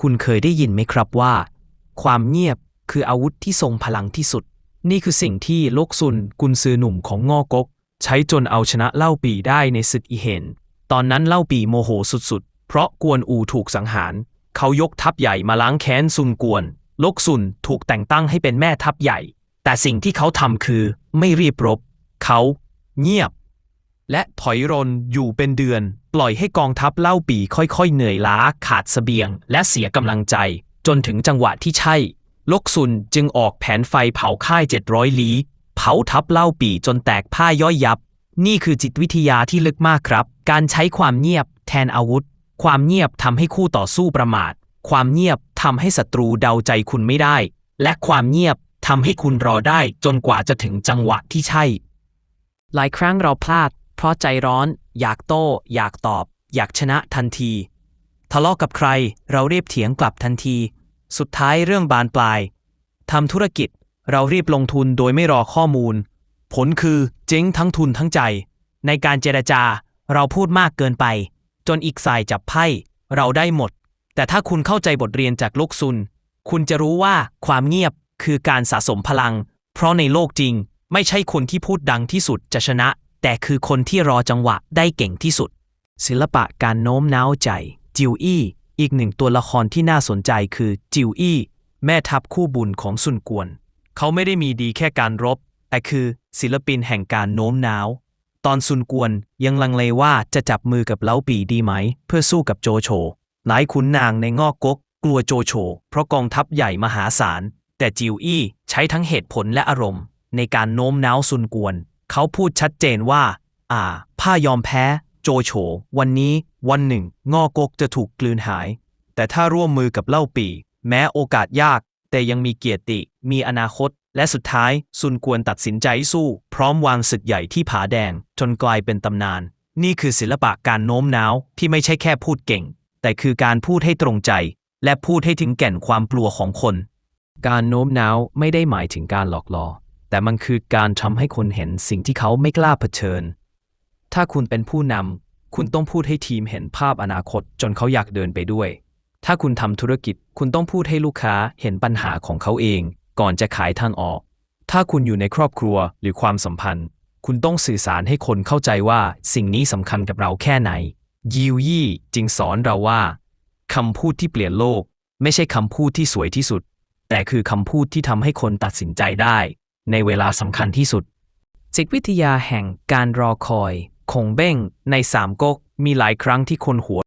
คุณเคยได้ยินไหมครับว่า ความเงียบคืออาวุธที่ทรงพลังที่สุด นี่คือสิ่งที่โลกซุนกุนซือหนุ่มของงอกก ใช้จนเอาชนะเล่าปีได้ในศึกอีเห็น ตอนนั้นเล่าปีโมโหสุดๆ เพราะกวนอูถูกสังหาร เขายกทัพใหญ่มาล้างแค้นซุนกวนลกซุนถูกแต่งตั้งให้เป็นแม่ทัพใหญ่ แต่สิ่งที่เขาทำคือไม่รีบรบ เขา เงียบ และถอยรนอยู่เป็นเดือน ปล่อยให้กองทัพเล่าปีค่อยๆ เหนื่อยล้าขาดเสบียง และเสียกำลังใจ จนถึงจังหวะที่ใช่ ลกซุนจึงออกแผนไฟเผาค่าย 700 ลี้ เผาทัพเล่าปีจนแตกผ้าย่อยยับ นี่คือจิตวิทยาที่ลึกมากครับ การใช้ความเงียบ แทนอาวุธ ความเงียบทำให้คู่ต่อสู้ประมาท ความเงียบทำให้ศัตรูเดาใจคุณไม่ได้ และความเงียบทำให้คุณรอได้จนกว่าจะถึงจังหวะที่ใช่ หลายครั้งเราพลาด เพราะใจร้อน อยากโต้ อยากตอบ อยากชนะทันที ทะเลาะกับใครเราเรียบเถียงกลับทันที สุดท้ายเรื่องบานปลายทำธุรกิจเรารีบลงทุนโดยไม่รอข้อมูล ผลคือเจ๊งทั้งทุนทั้งใจ ในการเจรจาเราพูดมากเกินไป จนอีกฝ่ายจับไพ่เราได้หมด แต่ถ้าคุณเข้าใจบทเรียนจากโลกซุน คุณจะรู้ว่าความเงียบคือการสะสมพลัง เพราะในโลกจริง ไม่ใช่คนที่พูดดังที่สุดจะชนะ แต่คือคนที่รอจังหวะได้เก่งที่สุด ศิลปะการโน้มน้าวใจ จิวอี้ อีกหนึ่งตัวละครที่น่าสนใจคือจิวอี้ แม่ทัพคู่บุญของซุนกวน เขาไม่ได้มีดีแค่การรบ แต่คือศิลปินแห่งการโน้มน้าว ตอนซุนกวนยังลังเลว่าจะจับมือกับเล้าปีดีไหม เพื่อสู้กับโจโฉหลายขุนนางในงอกกกกลัวโจโฉเพราะกองทัพใหญ่มหาศาล แต่จิวอี้ใช้ทั้งเหตุผลและอารมณ์ ในการโน้มน้าวซุนกวน เขาพูดชัดเจนว่า อ่า ผ้ายอมแพ้ โจโฉ วันนี้ วันหนึ่ง งอกกจะถูกกลืนหาย แต่ถ้าร่วมมือกับเล่าปี แม้โอกาสยาก แต่ยังมีเกียรติ มีอนาคต และสุดท้ายซุนกวนตัดสินใจสู้ พร้อมวางศึกใหญ่ที่ผาแดง จนกลายเป็นตำนาน นี่คือศิลปะการโน้มน้าว ที่ไม่ใช่แค่พูดเก่ง แต่คือการพูดให้ตรงใจ และพูดให้ถึงแก่นความกลัวของคน การโน้มน้าวไม่ได้หมายถึงการหลอกล่อ แต่มันคือการทำให้คนเห็นสิ่งที่เขาไม่กล้าเผชิญ ถ้าคุณเป็นผู้นำคุณต้องพูดให้ทีมเห็นภาพอนาคตจนเขาอยากเดินไปด้วย ถ้าคุณทำธุรกิจคุณต้องพูดให้ลูกค้าเห็นปัญหาของเขาเอง ก่อนจะขายทางออก ถ้าคุณอยู่ในครอบครัวหรือความสัมพันธ์ คุณต้องสื่อสารให้คนเข้าใจว่าสิ่งนี้สำคัญกับเราแค่ไหน ยิวยี่จึงสอนเราว่าคำพูดที่เปลี่ยนโลก ไม่ใช่คำพูดที่สวยที่สุด แต่คือคำพูดที่ทำให้คนตัดสินใจได้ ในเวลาสำคัญที่สุด จิตวิทยาแห่งการรอคอย คงเบ้งในสามก๊กมีหลายครั้งที่คนหัว